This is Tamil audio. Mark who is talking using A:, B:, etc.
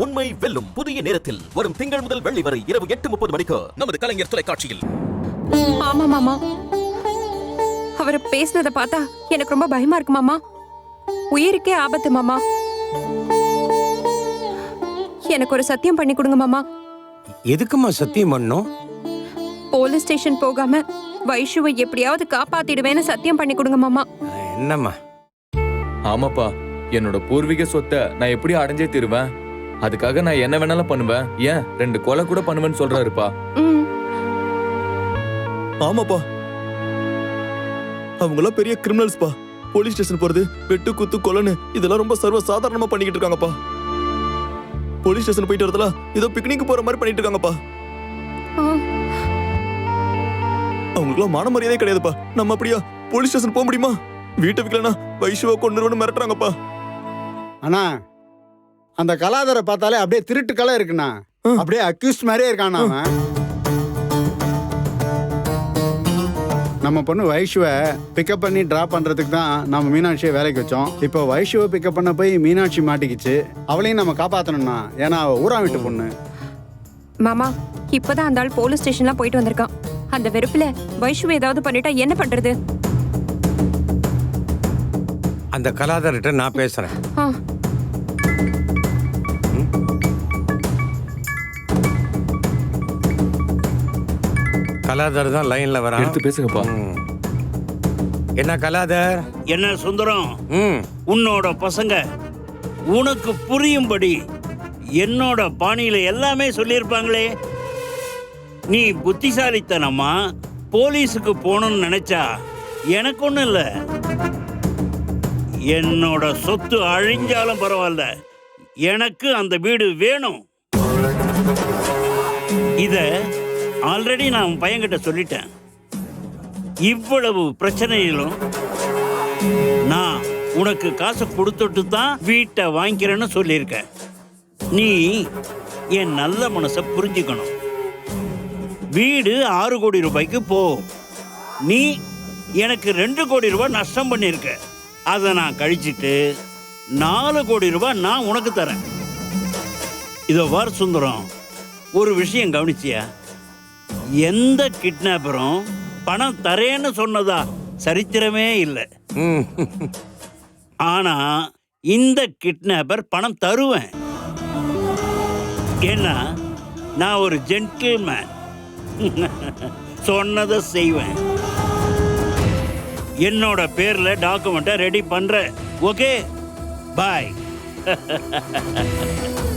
A: உண்மை வெல்லும் புதிய நேரத்தில் வரும் திங்கள் முதல் வெள்ளி வரை இரவு எட்டு முப்பது மணிக்கு நமது கலைஞர் தொலைக்காட்சியில்.
B: ஆமா மாமா. அவர் பேசுனத பார்த்தா எனக்கு ரொம்ப பயமா இருக்கு மாமா. உயிருக்கே ஆபத்து மாமா. எனக்கு ஒரு சத்தியம் பண்ணி கொடுங்க மாமா.
C: எதுக்குமா சத்தியம் பண்ணும்
B: போலீஸ் ஸ்டேஷன் போகாம வைஷுவை எப்படியாவது காப்பாத்திடுவேன்னு சத்தியம் பண்ணி கொடுங்க மாமா.
C: என்னம்மா?
D: ஆமாப்பா என்னோட பூர்வீக சொத்தை நான் எப்படி அடைஞ்சே தருவேன். அதுக்காக நான் என்ன வேணாலும் பண்ணுவேன். ஏன்? ரெண்டு கொலை கூட பண்ணுவேன்னு சொல்றாருப்பா.
B: ம்.
E: ஆமாப்பா. அவங்களாம் பெரிய கிரிமினல்ஸ்ப்பா போலீஸ் ஸ்டேஷன் போறது வெட்டு குத்து கொலைன்னு இதெல்லாம் ரொம்ப சர்வ சாதாரணமா பண்ணிக்கிட்டு இருக்காங்கப்பா. போலீஸ் ஸ்டேஷன் போயிட்டு வரதுல ஏதோ பிக்னிக் போற மாதிரி பண்ணிட்டு இருக்காங்கப்பா. அவங்களுக்குலாம் மான மரியாதையே கிடையாதுப்பா. நம்ம அப்படியா போலீஸ் ஸ்டேஷன் போக முடியுமா? வீட்டை விக்கலனா வைஷுவை கொண்டு மிரட்டுறாங்கப்பா.
F: அண்ணா அந்த கலாதரை பார்த்தாலே அப்படியே திருட்டு கலை இருக்குண்ணா அப்படியே அக்யூஸ்ட் மாதிரியே இருக்கானா அவன். நம்ம பொண்ணு வைஷுவை பிக்கப் பண்ணி ட்ராப் பண்றதுக்கு தான் நம்ம மீனாட்சியை வேலைக்கு வச்சோம். இப்போ வைஷுவை பிக்கப் பண்ண போய் மீனாட்சி மாட்டிக்கிச்சு. அவளையும் நம்ம காப்பாத்தணும்னா ஏன்னா அவ ஊரா வீட்டு பொண்ணு.
B: மாமா இப்பதான் அந்த ஆள் போலீஸ் ஸ்டேஷன்லாம் போயிட்டு வந்திருக்கான். அந்த வெறுப்புல வைஷுவை ஏதாவது பண்ணிட்டா என்ன பண்றது?
C: அந்த கலாதார்கிட்ட நான் பேசுறேன். கலாதார் தான் லைன்ல வரான்.
D: எடுத்து பேசுங்கப்பா.
C: என்ன கலாதார்?
G: என்ன சுந்தரம்?
C: ம்.
G: உன்னோட பசங்க உனக்கு புரியும்படி என்னோட பாணியில எல்லாமே சொல்லியிருப்பாங்களே. நீ புத்திசாலித்தனமா போலீஸுக்கு போகணும்னு நினைச்சா எனக்கு ஒன்றும் இல்லை. என்னோட சொத்து அழிஞ்சாலும் பரவாயில்ல. எனக்கு அந்த வீடு வேணும். இத ஆல்ரெடி நான் உன் பையன்கிட்ட சொல்லிட்டேன். இவ்வளவு பிரச்சனையிலும் நான் உனக்கு காசை கொடுத்துட்டு தான் வீட்டை வாங்கிக்கிறேன்னு சொல்லியிருக்கேன். நீ என் நல்ல மனசை புரிஞ்சுக்கணும். வீடு ஆறு கோடி ரூபாய்க்கு போ. நீ எனக்கு ரெண்டு கோடி ரூபாய் நஷ்டம் பண்ணியிருக்க. அதை நான் கழிச்சிட்டு நாலு கோடி ரூபாய் நான் உனக்கு தரேன். இதோ வார் சுந்தரம் ஒரு விஷயம் கவனிச்சியா? எந்த கிட்னாப்பரும் பணம் தரேன்னு சொன்னதா சரித்திரமே இல்லை.
C: ம்.
G: ஆனா இந்த கிட்னாப்பர் பணம் தருவேன். ஏன்னா நான் ஒரு ஜென்டில்மேன் சொன்னதை செய்வேன். என்னோட பேர்ல டாக்குமெண்ட்டை ரெடி பண்றேன். Okay bye